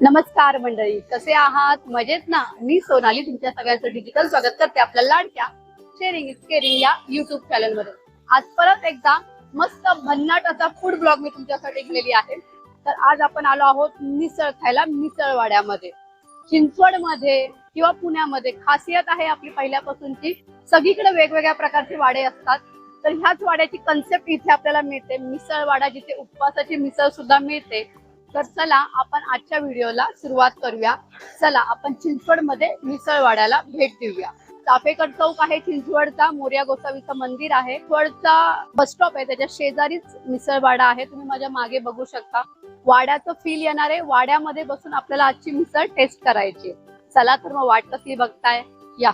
नमस्कार मंडळी कसे आहात? मजेत ना? मी सोनाली तुमच्या सगळ्यांचं डिजिटल स्वागत करते आपल्या लाडक्या शेअरिंग इज केअरिंग या युट्यूब चॅनलमध्ये. आज परत एकदा मस्त भन्नाट असा फूड ब्लॉग मी तुमच्यासाठी केलेली आहे. तर आज आपण आलो आहोत मिसळ खायला मिसळवाड्यामध्ये. चिंचवडमध्ये किंवा पुण्यामध्ये. खासियत आहे आपली पहिल्यापासूनची. सगळीकडे वेगवेगळ्या प्रकारचे वाडे असतात. तर ह्याच वाड्याची कन्सेप्ट इथे आपल्याला मिळते. मिसळवाडा जिथे उपवासाची मिसळ सुद्धा मिळते. तर चला आपण आजच्या व्हिडिओला सुरुवात करूया. चला आपण चिंचवडमध्ये मिसळवाड्याला भेट देऊया. चाफेकर चौक आहे चिंचवडचा मोर्या गोसावीचं मंदिर आहे. चिंचवडचा बस स्टॉप आहे त्याच्या शेजारीच मिसळवाडा आहे. तुम्ही माझ्या मागे बघू शकता. वाड्याचं फील येणार आहे. वाड्यामध्ये बसून आपल्याला आजची मिसळ टेस्ट करायची आहे. चला तर मग वाट कसली बघताय? या.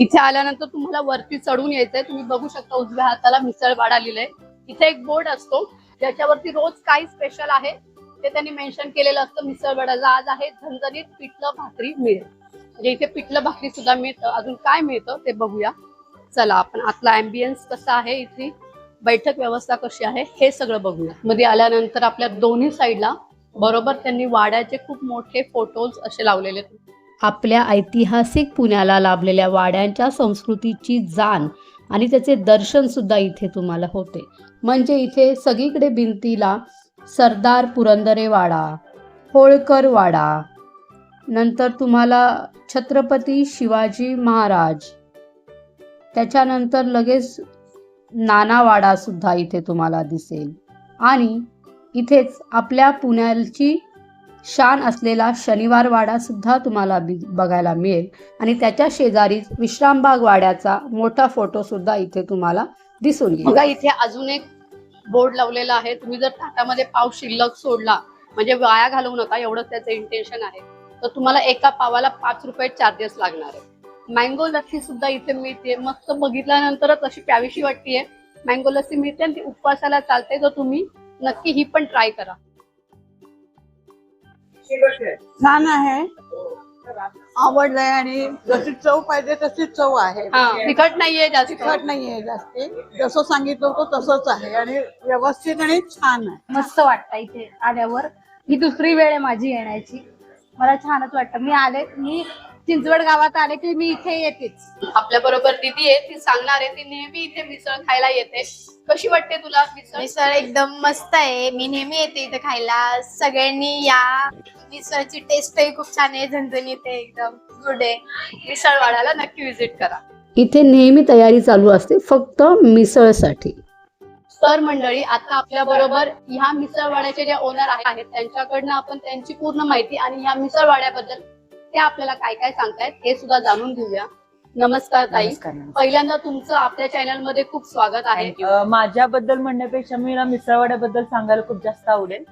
इथे आल्यानंतर तुम्हाला वरती चढून यायचंय. तुम्ही बघू शकता उजव्या हाताला मिसळवाडा लिहिलंय इथे एक बोर्ड असतो. ज्याच्यावरती रोज काय स्पेशल आहे ते त्यांनी मेन्शन केलेलं असतं. मिसळवाड्याला आज आहे झणझणीत पिठलं भाकरी मिळेल. म्हणजे इथे पिठलं भाकरी सुद्धा मिळतं. अजून काय मिळतं ते बघूया. चला आपण आतला अँबियन्स कसा आहे इथली बैठक व्यवस्था कशी आहे हे सगळं बघूया. मध्ये आल्यानंतर आपल्या दोन्ही साईडला बरोबर त्यांनी वाड्याचे खूप मोठे फोटोज असे लावलेले आहेत. आपल्या ऐतिहासिक पुण्याला लाभलेल्या वाड्यांच्या संस्कृतीची जाण आणि त्याचे दर्शन सुद्धा इथे तुम्हाला होते. म्हणजे इथे सगळीकडे भिंतीला सरदार पुरंदरे वाडा होळकर वाडा नंतर तुम्हाला छत्रपती शिवाजी महाराज त्याच्यानंतर लगेच नानावाडा सुद्धा इथे तुम्हाला दिसेल. आणि इथेच आपल्या पुण्याची शान असलेला शनिवार वाडा सुद्धा तुम्हाला बघायला मिळेल. आणि त्याच्या शेजारीच विश्रामबाग वाड्याचा मोठा फोटो सुद्धा इथे तुम्हाला दिसून येईल. बघा. इथे अजून एक बोर्ड लावलेला आहे. तुम्ही जर ताटामध्ये पाव शिल्लक सोडला म्हणजे वाया घालवू नका एवढंच त्याचं इंटेन्शन आहे. तर तुम्हाला एका पावाला पाच रुपये चार्जेस लागणार आहे मँगो लस्सी सुद्धा इथे मिळते. मस्त बघितल्यानंतरच अशी प्यावीशी वाटतेय. मँगो लस्सी मिळते आणि ती उपवासाला चालते तर तुम्ही नक्की ही पण ट्राय करा. छान आहे. आवडलंय आणि जशी चव पाहिजे तशी चव आहे. तिखट नाहीये जास्त. तिखट नाहीये जास्ती. जसं सांगितलं होतं तसंच आहे आणि व्यवस्थित आणि छान आहे. मस्त वाटतं इथे आल्यावर. ही दुसरी वेळ आहे माझी येण्याची. मला छानच वाटतं. मी आले मी चिंचवड गावात आले की मी इथे येतेच. आपल्या बरोबर दीदी आहे ती सांगणार आहे ती नेहमी इथे मिसळ खायला येते. कशी वाटते तुला मिसळ? मिसळ एकदम मस्त आहे. मी नेहमी येते इथे खायला. सगळ्यांनी या. मिसळची टेस्टही खूप छान आहे. झणझणीत आहे एकदम. गुड आहे. मिसळवाड्याला नक्की व्हिजिट करा. इथे नेहमी तयारी चालू असते फक्त मिसळसाठी. तर मंडळी आता आपल्या बरोबर ह्या मिसळवाड्याचे जे ओनर आहेत त्यांच्याकडनं आपण त्यांची पूर्ण माहिती आणि ह्या मिसळवाड्याबद्दल ते आपल्याला काय काय सांगतायत हे सुद्धा जाणून घेऊया. नमस्कार ताई. पहिल्यांदा तुमचं आपल्या चॅनलमध्ये खूप स्वागत आहे. अ, माझ्याबद्दल म्हणण्यापेक्षा मी ना मिसळवाड्याबद्दल सांगायला खूप जास्त आवडेल.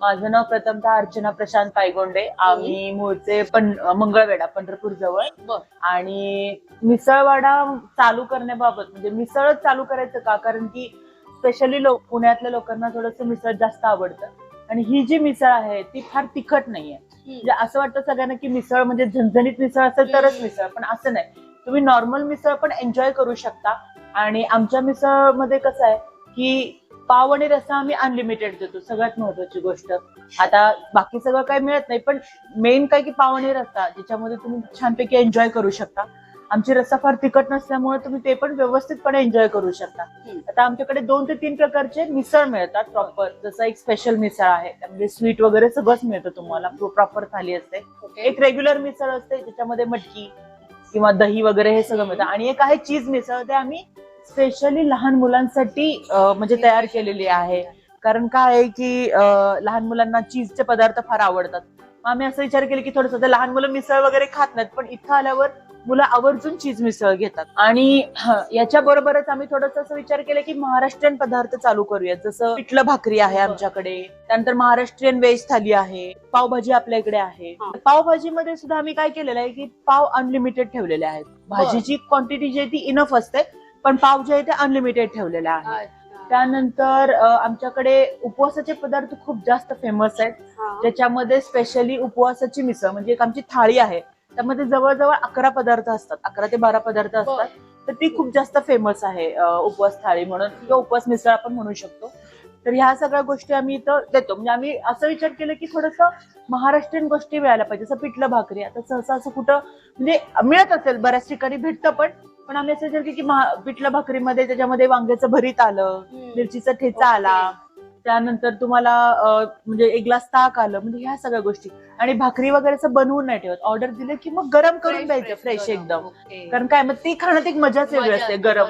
माझं नाव प्रथमतः अर्चना प्रशांत पायगोंडे. आम्ही मूळचे पण मंगळवेढा पंढरपूर जवळ बर. आणि मिसळवाडा चालू करण्याबाबत म्हणजे मिसळच चालू करायचं का? कारण की स्पेशली लोक पुण्यातल्या लोकांना थोडंसं मिसळ जास्त आवडतं. आणि ही जी मिसळ आहे ती फार तिखट नाहीये. म्हणजे असं वाटतं सगळ्यांना की मिसळ म्हणजे झणझणीत मिसळ असेल तरच मिसळ पण असं नाही. तुम्ही नॉर्मल मिसळ पण एन्जॉय करू शकता. आणि आमच्या मिसळमध्ये कसं आहे की पाव आणि रस्सा आम्ही अनलिमिटेड देतो सगळ्यात महत्वाची गोष्ट. आता बाकी सगळं काही मिळत नाही पण मेन काय की पाव आणि रस्सा ज्याच्यामध्ये तुम्ही छानपैकी एन्जॉय करू शकता. आमची रस्सा फार तिखट नसल्यामुळे तुम्ही ते पण व्यवस्थितपणे एन्जॉय करू शकता. आता आमच्याकडे दोन ते तीन प्रकारचे मिसळ मिळतात प्रॉपर जसं एक स्पेशल मिसळ आहे त्यामध्ये स्वीट वगैरे सगळंच मिळतं तुम्हाला प्रॉपर थाली असते. एक रेग्युलर मिसळ असते ज्याच्यामध्ये मटकी किंवा दही वगैरे हे सगळं मिळतं. आणि एक आहे चीज मिसळ ते आम्ही स्पेशली लहान मुलांसाठी म्हणजे तयार केलेली आहे. कारण काय आहे की लहान मुलांना चीजचे पदार्थ फार आवडतात. मग आम्ही असं विचार केला की थोडस लहान मुलं मिसळ वगैरे खात नाहीत पण इथं आल्यावर मुलं आवर्जून चीज मिसळ घेतात. आणि याच्या बरोबरच आम्ही थोडस असं विचार केला की महाराष्ट्रीयन पदार्थ चालू करूयात. जसं पिठलं भाकरी आहे आमच्याकडे त्यानंतर महाराष्ट्रीयन व्हेज थाली आहे पावभाजी आपल्या इकडे आहे. पावभाजीमध्ये सुद्धा आम्ही काय केलेलं आहे की पाव अनलिमिटेड ठेवलेले आहेत. भाजीची क्वांटिटी जी आहे ती इनफ असते पण पाव जे आहे ते अनलिमिटेड ठेवलेले आहे. त्यानंतर आमच्याकडे उपवासाचे पदार्थ खूप जास्त फेमस आहेत. ज्याच्यामध्ये स्पेशली उपवासाची मिसळ म्हणजे एक आमची थाळी आहे. त्यामध्ये जवळजवळ अकरा पदार्थ असतात. अकरा ते बारा पदार्थ असतात. तर ती खूप जास्त फेमस आहे उपवास थाळी म्हणून किंवा उपवास मिसळ आपण म्हणू शकतो. तर ह्या सगळ्या गोष्टी आम्ही इथं देतो. म्हणजे आम्ही असं विचार केलं की थोडस महाराष्ट्रीयन गोष्टी मिळायला पाहिजे. जसं पिठलं भाकरी. आता सहसा असं कुठं म्हणजे मिळत असेल बऱ्याच ठिकाणी भेटतं पण पण आम्ही असं विचार केलं की पिठलं भाकरीमध्ये त्याच्यामध्ये वांग्याचं भरीत आलं मिरचीचा ठेचा आला. त्यानंतर तुम्हाला म्हणजे एक ग्लास ताक आलं म्हणजे ह्या सगळ्या गोष्टी. आणि भाकरी वगैरे असं बनवून नाही ठेवत. ऑर्डर दिलं की मग गरम करून द्यायचं फ्रेश एकदम. कारण काय मग ती खाण्यात एक मजाच वेगळी असते गरम.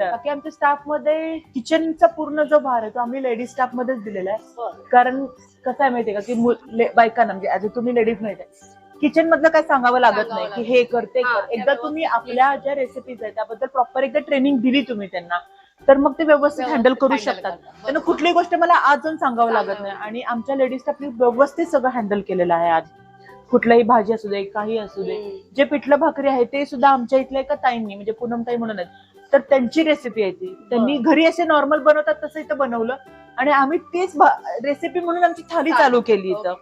बाकी आमच्या स्टाफमध्ये किचनचा पूर्ण जो भार आहे तो आम्ही लेडीज स्टाफ मध्येच दिलेला आहे. बरं. कारण कसं आहे माहितीये का की बायकांना म्हणजे आज तुम्ही लेडीज माहिती आहे किचन मधलं काय सांगावं लागत नाही की हे कर ते हा, कर त्या एकदा तुम्ही आपल्या ज्या रेसिपीज आहेत त्याबद्दल प्रॉपर एकदा ट्रेनिंग दिली तुम्ही त्यांना. तर मग ते व्यवस्थित हँडल करू शकतात. त्यांना बरोबर. कुठली गोष्ट मला आज जाऊन सांगावं लागत. नाही आणि आमच्या लेडीज स्टाफनी व्यवस्थित सगळं हँडल केलेलं आहे आज कुठलाही भाजी असू दे काही असू दे. जे पिठलं भाकरी आहे ते सुद्धा आमच्या इथल्या एका ताईंनी म्हणजे पूनम ताई म्हणून तर त्यांची रेसिपी आहे ती. त्यांनी घरी असे नॉर्मल बनवतात तसं इथं बनवलं. आणि आम्ही तीच रेसिपी म्हणून आमची थाली चालू केली इथं.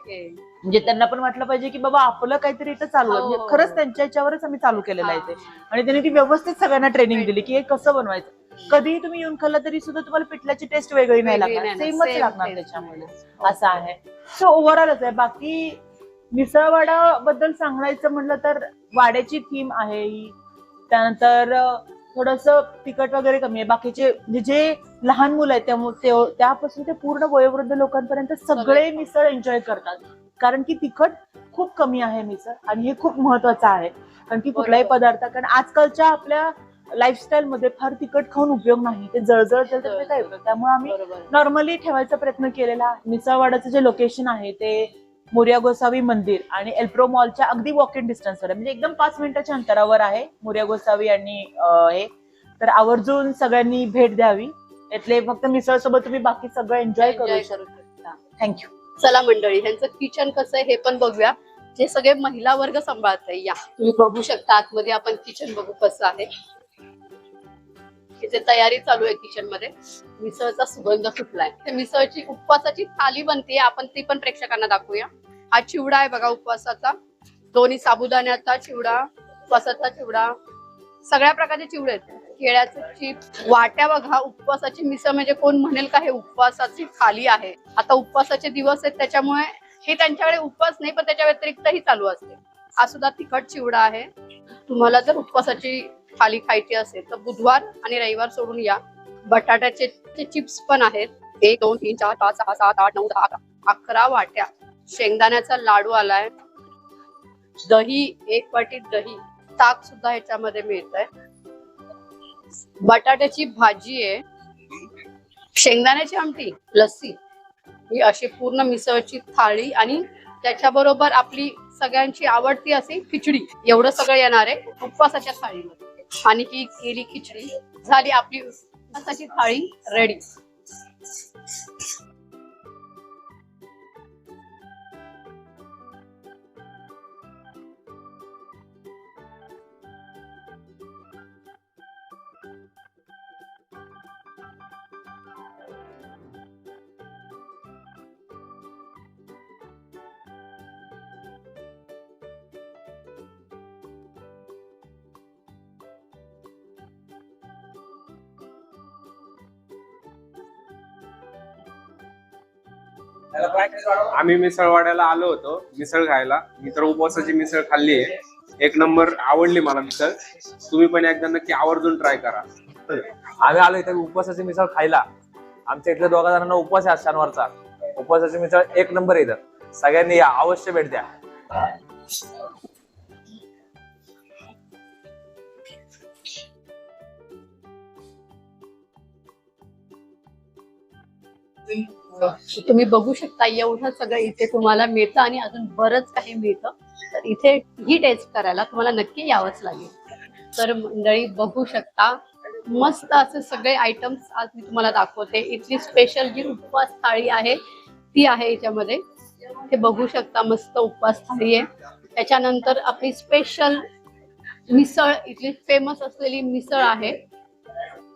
म्हणजे त्यांना पण वाटलं पाहिजे की बाबा आपलं काहीतरी इथं चालू आहे. हो. म्हणजे खरंच त्यांच्या याच्यावरच आम्ही चालू केलेलं आहे ते. हा. आणि त्यांनी ती व्यवस्थित सगळ्यांना ट्रेनिंग दिली की हे कसं बनवायचं? कधीही तुम्ही येऊन खाल्लं तरी सुद्धा तुम्हाला पिठल्याची टेस्ट वेगळी नाही लागणार. सेमच लागणार. त्याच्यामध्ये. असं आहे. सो ओव्हरऑलच आहे. बाकी मिसळवाडा बद्दल सांगायचं म्हणलं तर वाड्याची थीम आहे. ही त्यानंतर थोडस तिखट वगैरे कमी आहे. बाकीचे म्हणजे जे लहान मुलं आहेत त्यामुळे ते- त्यापासून ते पूर्ण वयोवृद्ध लोकांपर्यंत सगळे मिसळ एन्जॉय करतात. कारण की तिखट खूप कमी आहे मिसळ आणि हे खूप महत्वाचं आहे. कारण की कुठलाही. पदार्थ कारण आजकालच्या आपल्या लाईफस्टाईल मध्ये फार तिखट खाऊन उपयोग नाही. ते जळजळ काय त्यामुळे आम्ही नॉर्मली ठेवायचा प्रयत्न केलेला. मिसळवाड्याचं जे लोकेशन आहे ते मोर्या गोसावी मंदिर आणि एल्प्रो मॉलच्या अगदी वॉक इन डिस्टन्सवर आहे. म्हणजे एकदम पाच मिनिटाच्या अंतरावर आहे मोर्या गोसावी आणि हे. तर आवर्जून सगळ्यांनी भेट द्यावी. यातले फक्त मिसळ सोबत तुम्ही बाकी सगळं एन्जॉय करू शकता. थँक्यू चला मंडळी ह्यांचं किचन कसं आहे हे पण बघूया. जे सगळे महिला वर्ग सांभाळत या. तुम्ही बघू शकता आतमध्ये आपण किचन बघू कसं आहे. इथे तयारी चालू आहे किचनमध्ये. मिसळचा सुगंध सुटलाय. मिसळची उपवासाची थाली बनते आपण ती पण प्रेक्षकांना दाखवूया. हा चिवडा आहे बघा उपवासाचा. दोन्ही साबुदाण्याचा चिवडा उपवासाचा चिवडा. सगळ्या प्रकारचे चिवडे आहेत. केळ्याचं चिप वाट्या बघा उपवासाची मिसळ म्हणजे कोण म्हणेल का हे उपवासाची थाली आहे. आता उपवासाचे दिवस आहेत त्याच्यामुळे हे त्यांच्याकडे उपवास नाही पण त्याच्या व्यतिरिक्तही चालू असते. हा सुद्धा तिखट चिवडा आहे. तुम्हाला जर उपवासाची थाली खायची असेल तर बुधवार आणि रविवार सोडून या. बटाट्याचे चिप्स पण आहेत. एक दोन तीन चार पाच सहा सात आठ नऊ दहा अकरा. वाट्या. शेंगदाण्याचा लाडू आलाय. दही एक वाटी दही. ताक सुद्धा ह्याच्यामध्ये मिळत आहे बटाट्याची भाजी आहे. शेंगदाण्याची आमटी लस्सी. ही अशी पूर्ण मिसळची थाळी आणि त्याच्याबरोबर आपली सगळ्यांची आवडती अशी खिचडी. एवढं सगळं येणार आहे. उपवासाच्या थाळीमध्ये. आणि ही केली खिचडी. झाली आपली उपवासाची थाळी रेडी आम्ही मिसळवाड्याला आलो होतो मिसळ खायला. मी तर उपवासाची मिसळ खाल्ली आहे. एक नंबर आवडली मला मिसळ. तुम्ही पण एकदा नक्की आवर्जून ट्राय करा. आम्ही आलो इथे उपवासाची मिसळ खायला. आमच्या इथल्या दोघा जणांना उपवास आहे आज शनिवारचा. उपवासाची मिसळ एक नंबर आहे इथं. सगळ्यांनी या अवश्य भेट द्या. तुम्ही बघू शकता एवढं सगळं इथे तुम्हाला मिळतं आणि अजून बरंच काही मिळतं. तर इथे ही टेस्ट करायला तुम्हाला नक्की यावंच लागेल. तर मंडळी बघू शकता. मस्त असे सगळे आयटम्स आज मी तुम्हाला दाखवते. इथली स्पेशल जी उपवास थाळी आहे ती आहे याच्यामध्ये. ते बघू शकता मस्त उपवास थाळी आहे. त्याच्यानंतर आपली स्पेशल मिसळ इथली फेमस असलेली मिसळ आहे.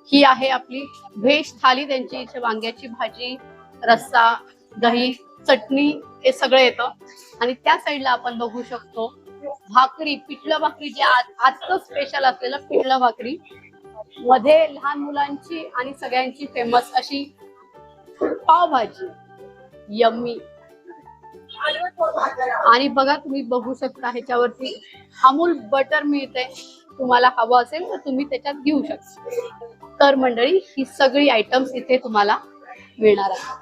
ही आहे आपली व्हेज थाली त्यांची इथे वांग्याची भाजी रस्सा दही चटणी हे सगळं येतं. आणि त्या साईडला आपण बघू शकतो भाकरी पिठलं भाकरी जे आज आजचं स्पेशल असलेलं पिठलं भाकरी मध्ये लहान मुलांची आणि सगळ्यांची फेमस अशी पावभाजी यम्मी. आणि बघा तुम्ही बघू शकता ह्याच्यावरती अमूल बटर मिळते तुम्हाला हवं असेल तर तुम्ही त्याच्यात घेऊ शकता. तर मंडळी ही सगळी आयटम्स इथे तुम्हाला मिळणार आहे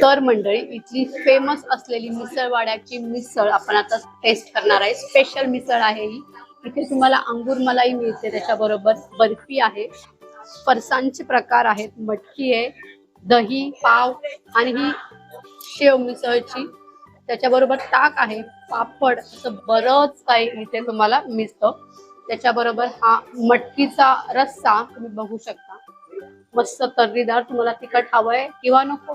तर मंडळी इथली फेमस असलेली मिसळवाड्याची मिसळ आपण आता टेस्ट करणार आहे. स्पेशल मिसळ आहे ही. इथे तुम्हाला अंगूर मलाई मिळते त्याच्याबरोबर बर्फी आहे. फरसांचे प्रकार आहेत. मटकी आहे दही पाव आणि ही शेव मिसळची. त्याच्याबरोबर ताक आहे पापड असं बरंच काही इथे तुम्हाला मिळतं. त्याच्याबरोबर हा मटकीचा रस्सा तुम्ही बघू शकता. मस्त तर्रीदार तुम्हाला तिखट हवंय किंवा नको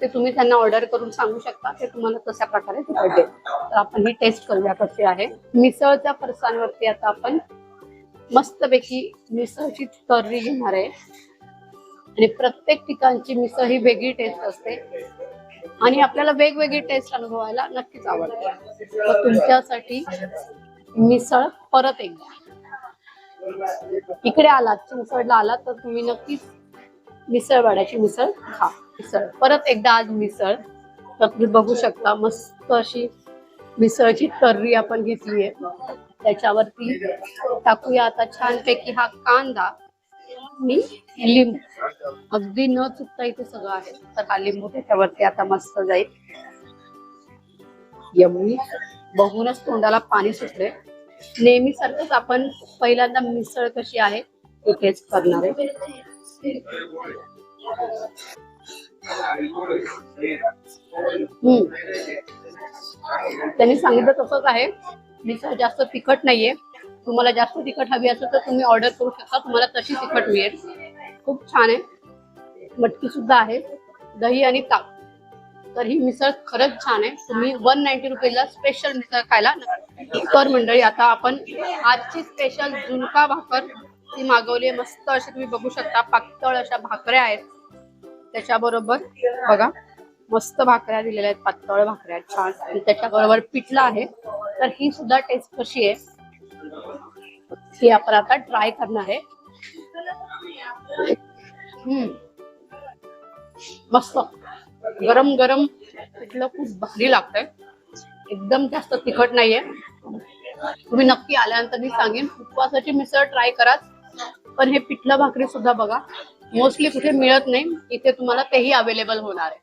ते तुम्ही त्यांना ऑर्डर करून सांगू शकता ते तुम्हाला तशा प्रकारे तिखट देईल. तर आपण ही टेस्ट करूया कशी आहे. मिसळच्या फरसांवरती आता आपण मस्तपैकी मिसळची तर्री घेणार आहे. आणि प्रत्येक ठिकाणची मिसळ ही वेगळी टेस्ट असते. आणि आपल्याला वेगवेगळी टेस्ट अनुभवायला नक्कीच आवडते. तुमच्यासाठी मिसळ परत एकदा. इकडे आलात चिंचवडला आलात तर तुम्ही नक्कीच मिसळ वाड्याची मिसळ खा. मिसळ. परत एकदा आज मिसळ. तर तुम्ही बघू शकता मस्त अशी मिसळची तर्री आपण घेतली आहे त्याच्यावरती टाकूया आता छानपैकी हा कांदा. आणि लिंबू. अगदी न चुकता इथे सगळं आहे. तर हा लिंबू त्याच्यावरती आता मस्त जाईल. यमुनी बघूनच तोंडाला पाणी सुटले. नेहमीसारखंच आपण पहिल्यांदा मिसळ कशी आहे इथेच करणार आहे. हम्म. त्यांनी सांगितलं तसंच आहे. मिसळ जास्त तिखट नाहीये. तुम्हाला जास्त तिखट हवी असेल तर तुम्ही ऑर्डर करू शकता. तुम्हाला तशी तिखट मिळेल. खूप छान आहे. मटकी सुद्धा आहे. दही आणि ताक. तर ही मिसळ खरंच छान आहे. तुम्ही वन नाईन्टी रुपीजला स्पेशल मिसळ खायला तर मंडळी. आता आपण आजची स्पेशल झुणका भाकर ती मागवली आहे मस्त अशी तुम्ही बघू शकता. पातळ अशा भाकऱ्या आहेत. त्याच्याबरोबर बघा मस्त भाकऱ्या दिलेल्या आहेत. पातळ भाकऱ्या छान. आणि त्याच्याबरोबर पिठलं आहे. तर ही सुद्धा टेस्ट कशी आहे? ही आपण आता ट्राय करणार आहे. हम्म. मस्त. गरम गरम पिठलं खूप भारी लागतंय. एकदम जास्त तिखट नाहीये. तुम्ही नक्की आल्यानंतर मी सांगेन उपवासाची मिसळ ट्राय करा पण हे पिठलं भाकरी सुद्धा बघा मोस्टली कुठे मिळत नाही इथे तुम्हाला तेही अवेलेबल होणार आहे.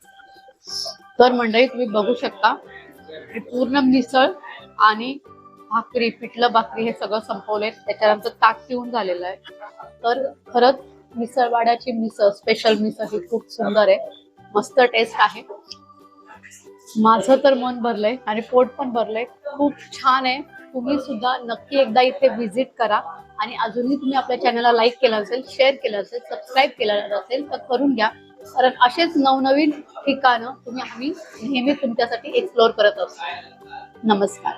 तर मंडळी तुम्ही बघू शकता पूर्ण मिसळ आणि भाकरी पिठलं भाकरी हे सगळं संपवले त्याच्यानंतर ताक पिऊन झालेलं आहे. तर खरंच मिसळवाड्याची मिसळ स्पेशल मिसळ ही खूप सुंदर आहे. मस्त टेस्ट आहे. माझं तर मन भरलंय आणि पोट पण भरलंय. खूप छान आहे. तुम्ही सुद्धा नक्की एकदा इथे व्हिजिट करा. आणि अजूनही तुम्ही आपल्या चॅनलला लाईक केलं असेल शेअर केलं असेल सबस्क्राईब केलं असेल तर करून घ्या. कारण असेच नवनवीन ठिकाणं तुम्ही आम्ही नेहमी तुमच्यासाठी एक्सप्लोअर करत असतो. नमस्कार.